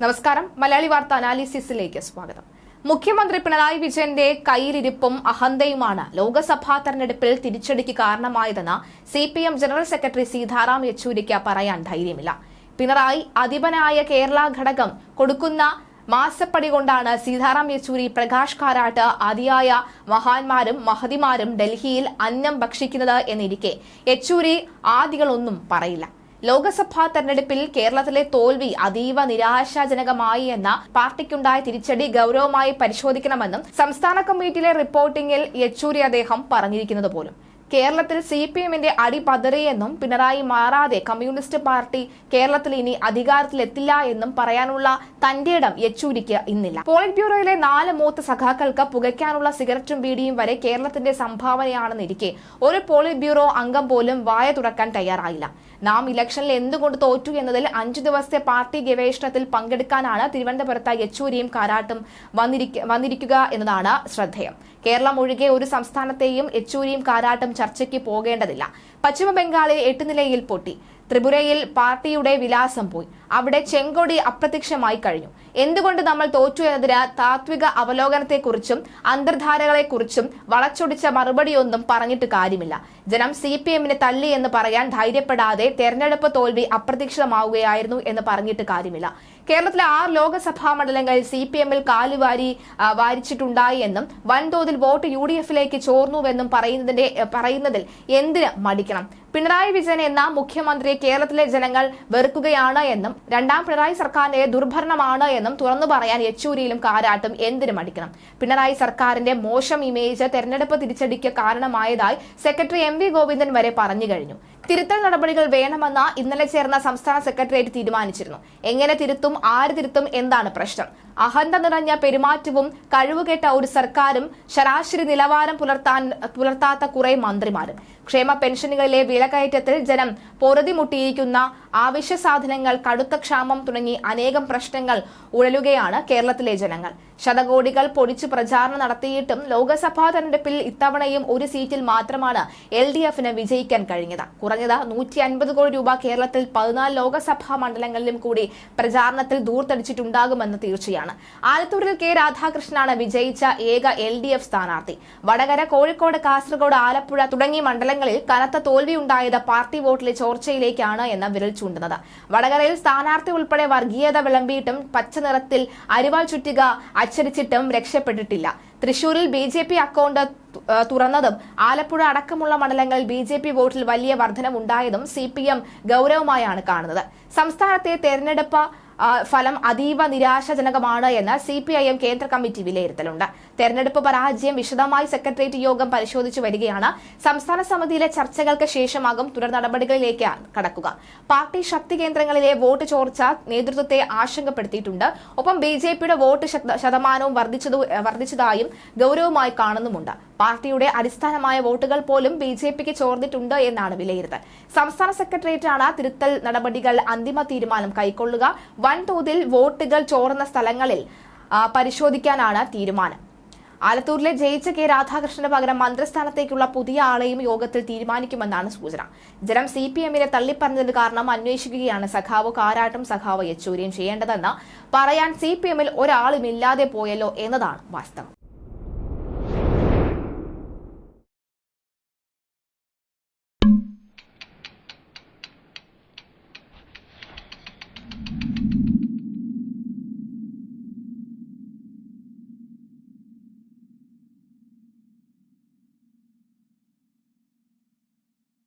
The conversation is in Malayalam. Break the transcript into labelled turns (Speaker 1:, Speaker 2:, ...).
Speaker 1: നമസ്കാരം. മലയാളി വാർത്ത അനാലിസിസിലേക്ക് സ്വാഗതം. മുഖ്യമന്ത്രി പിണറായി വിജയന്റെ കയ്യിലിരിപ്പും അഹന്തയുമാണ്. ലോക്സഭാ തെരഞ്ഞെടുപ്പിൽ തിരിച്ചടിക്ക് കാരണമായതെന്ന് C P M general secretary Sitaram യെച്ചൂരിക്ക് പറയാൻ ധൈര്യമില്ല. പിണറായി അധിപനായ കേരള ഘടകം കൊടുക്കുന്ന മാസപ്പടി കൊണ്ടാണ് സീതാറാം യെച്ചൂരി പ്രകാശ് കാരാട്ട് അതിയായ മഹാന്മാരും മഹതിമാരും ഡൽഹിയിൽ അന്നം ഭക്ഷിക്കുന്നത് എന്നിരിക്കെ യെച്ചൂരി ആദികളൊന്നും പറയില്ല. ലോക്സഭാ തെരഞ്ഞെടുപ്പിൽ കേരളത്തിലെ തോൽവി അതീവ നിരാശാജനകമായി എന്ന പാർട്ടിക്കുണ്ടായ തിരിച്ചടി ഗൗരവമായി പരിശോധിക്കണമെന്നും സംസ്ഥാന കമ്മിറ്റിയിലെ റിപ്പോർട്ടിംഗിൽ യെച്ചൂരി അദ്ദേഹം പറഞ്ഞിരിക്കുന്നത് പോലും കേരളത്തിൽ സി പി എമ്മിന്റെ അടി പതറിയെന്നും പിണറായി മാറാതെ കമ്മ്യൂണിസ്റ്റ് പാർട്ടി കേരളത്തിൽ ഇനി അധികാരത്തിലെത്തില്ല എന്നും പറയാനുള്ള തന്റെ ഇടം യെച്ചൂരിക്ക് ഇന്നില്ല. പോളിറ്റ് ബ്യൂറോയിലെ നാല് മൂത്ത സഖാക്കൾക്ക് പുകയ്ക്കാനുള്ള സിഗരറ്റും ബീഡിയും വരെ കേരളത്തിന്റെ സംഭാവനയാണെന്നിരിക്കെ ഒരു പോളിറ്റ് ബ്യൂറോ അംഗം പോലും വായ തുറക്കാൻ തയ്യാറായില്ല. നാം ഇലക്ഷനിൽ എന്തുകൊണ്ട് തോറ്റു എന്നതിൽ അഞ്ചു ദിവസത്തെ പാർട്ടി ഗവേഷണത്തിൽ പങ്കെടുക്കാനാണ് തിരുവനന്തപുരത്ത് യെച്ചൂരിയും കാരാട്ടും വന്നിരിക്ക- വന്നിരിക്കുക എന്നതാണ് ശ്രദ്ധേയം. കേരളം ഒഴികെ ഒരു സംസ്ഥാനത്തെയും യെച്ചൂരിയും കാരാട്ടും ചർച്ചയ്ക്ക് പോകേണ്ടതില്ല. പശ്ചിമ ബംഗാളിൽ എട്ട് നിലയിൽ പൊട്ടി. ത്രിപുരയിൽ പാർട്ടിയുടെ വിലാസം പോയി. അവിടെ ചെങ്കൊടി അപ്രത്യക്ഷമായി കഴിഞ്ഞു. എന്തുകൊണ്ട് നമ്മൾ തോറ്റു എന്നതിന് താത്വിക അവലോകനത്തെക്കുറിച്ചും അന്തർധാരകളെക്കുറിച്ചും വളച്ചൊടിച്ച മറുപടിയൊന്നും പറഞ്ഞിട്ട് കാര്യമില്ല. ജനം സി പി എമ്മിനെ തല്ലി എന്ന് പറയാൻ ധൈര്യപ്പെടാതെ തെരഞ്ഞെടുപ്പ് തോൽവി അപ്രത്യക്ഷമാവുകയായിരുന്നു എന്ന് പറഞ്ഞിട്ട് കാര്യമില്ല. കേരളത്തിലെ ആറ് ലോക്സഭാ മണ്ഡലങ്ങളിൽ സി പി എമ്മിൽ കാലുവാരി വാരിച്ചിട്ടുണ്ടായി എന്നും വൻതോതിൽ വോട്ട് യു ഡി എഫിലേക്ക് ചോർന്നുവെന്നും പറയുന്നതിന്റെ പറയുന്നതിൽ എന്തിന് മടിക്കണം? പിണറായി വിജയൻ എന്ന മുഖ്യമന്ത്രിയെ കേരളത്തിലെ ജനങ്ങൾ വെറുക്കുകയാണ് എന്നും രണ്ടാം പിണറായി സർക്കാരിന്റെ ദുർഭരണമാണ് എന്നും തുറന്നു പറയാൻ യെച്ചൂരിയിലും കാരാട്ടും എന്തിനു മടിക്കണം? പിണറായി സർക്കാരിന്റെ മോശം ഇമേജ് തെരഞ്ഞെടുപ്പ് തിരിച്ചടിക്ക് കാരണമായതായി സെക്രട്ടറി എം വി ഗോവിന്ദൻ വരെ പറഞ്ഞു കഴിഞ്ഞു. തിരുത്തൽ നടപടികൾ വേണമെന്ന ഇന്നലെ ചേർന്ന സംസ്ഥാന സെക്രട്ടേറിയറ്റ് തീരുമാനിച്ചിരുന്നു. എങ്ങനെ തിരുത്തും ആര് തിരുത്തും എന്താണ് പ്രശ്നം? അഹന്ത നിറഞ്ഞ പെരുമാറ്റവും കഴിവുകെട്ട ഒരു സർക്കാരും ശരാശരി നിലവാരം പുലർത്താൻ പുലർത്താത്ത കുറെ മന്ത്രിമാരും. ക്ഷേമ പെൻഷനുകളിലെ വിലക്കയറ്റത്തിൽ ജനം പൊറുതിമുട്ടിയിരിക്കുന്ന ആവശ്യ സാധനങ്ങൾ കടുത്ത ക്ഷാമം തുടങ്ങി അനേകം പ്രശ്നങ്ങൾ ഉഴലുകയാണ് കേരളത്തിലെ ജനങ്ങൾ. ശതകോടികൾ പൊടിച്ച് പ്രചാരണം നടത്തിയിട്ടും ലോക്സഭാ തെരഞ്ഞെടുപ്പിൽ ഇത്തവണയും ഒരു സീറ്റിൽ മാത്രമാണ് എൽ ഡി എഫിന് വിജയിക്കാൻ കഴിഞ്ഞത്. കുറഞ്ഞത് നൂറ്റി അൻപത് കോടി രൂപ കേരളത്തിൽ പതിനാല് ലോക്സഭാ മണ്ഡലങ്ങളിലും കൂടി പ്രചാരണത്തിൽ ദൂർത്തടിച്ചിട്ടുണ്ടാകുമെന്ന് തീർച്ചയാണ്. ആലത്തൂരിൽ കെ രാധാകൃഷ്ണനാണ് വിജയിച്ച ഏക എൽ ഡി എഫ് സ്ഥാനാർത്ഥി. വടകര കോഴിക്കോട് കാസർഗോഡ് ആലപ്പുഴ തുടങ്ങിയ മണ്ഡലങ്ങളിൽ കനത്ത തോൽവി ഉണ്ടായത് പാർട്ടി വോട്ടിലെ ചോർച്ചയിലേക്കാണ് എന്ന് വിരൽ ചൂണ്ടുന്നത്. വടകരയിൽ സ്ഥാനാർത്ഥി ഉൾപ്പെടെ വർഗീയത വിളമ്പിയിട്ടും പച്ച നിറത്തിൽ അരിവാൾ ചുറ്റിക അച്ചടിച്ചിട്ടും രക്ഷപ്പെട്ടിട്ടില്ല. തൃശൂരിൽ ബി ജെ പി അക്കൗണ്ട് തുറന്നതും ആലപ്പുഴ അടക്കമുള്ള മണ്ഡലങ്ങളിൽ ബി ജെ പി വോട്ടിൽ വലിയ വർധനമുണ്ടായതും സി പി എം ഗൗരവമായാണ് കാണുന്നത്. സംസ്ഥാനത്തെ തെരഞ്ഞെടുപ്പ് ഫലം അതീവ നിരാശാജനകമാണ് എന്ന് സി പി ഐ എം കേന്ദ്ര കമ്മിറ്റി വിലയിരുത്തലുണ്ട്. തെരഞ്ഞെടുപ്പ് പരാജയം വിശദമായി സെക്രട്ടേറിയറ്റ് യോഗം പരിശോധിച്ചു വരികയാണ്. സംസ്ഥാന സമിതിയിലെ ചർച്ചകൾക്ക് ശേഷമാകും തുടർ നടപടികളിലേക്ക് കടക്കുക. പാർട്ടി ശക്തി കേന്ദ്രങ്ങളിലെ വോട്ട് ചോർച്ച നേതൃത്വത്തെ ആശങ്കപ്പെടുത്തിയിട്ടുണ്ട്. ഒപ്പം ബി ജെ പിയുടെ വോട്ട് ശതമാനവും വർദ്ധിച്ചതു വർദ്ധിച്ചതായും ഗൗരവമായി കാണുന്നുമുണ്ട്. പാർട്ടിയുടെ അടിസ്ഥാനമായ വോട്ടുകൾ പോലും ബി ജെ പിക്ക് ചോർന്നിട്ടുണ്ട് എന്നാണ് വിലയിരുത്തൽ. സംസ്ഥാന സെക്രട്ടേറിയറ്റാണ് തിരുത്തൽ നടപടികൾ അന്തിമ തീരുമാനം കൈക്കൊള്ളുക. വൻതോതിൽ വോട്ടുകൾ ചോർന്ന സ്ഥലങ്ങളിൽ പരിശോധിക്കാനാണ് തീരുമാനം. ആലത്തൂരിലെ ജയിച്ച കെ രാധാകൃഷ്ണന് പകരം മന്ത്രിസ്ഥാനത്തേക്കുള്ള പുതിയ ആളെയും യോഗത്തിൽ തീരുമാനിക്കുമെന്നാണ് സൂചന. ജനം സി പി എമ്മിനെ തള്ളിപ്പറഞ്ഞതിന് കാരണം അന്വേഷിക്കുകയാണ്. സഖാവ് കാരാട്ടും സഖാവ് യെച്ചൂരിയും ചെയ്യേണ്ടതെന്ന് പറയാൻ സി പി എമ്മിൽ ഒരാളുമില്ലാതെ പോയല്ലോ എന്നതാണ് വാസ്തവം.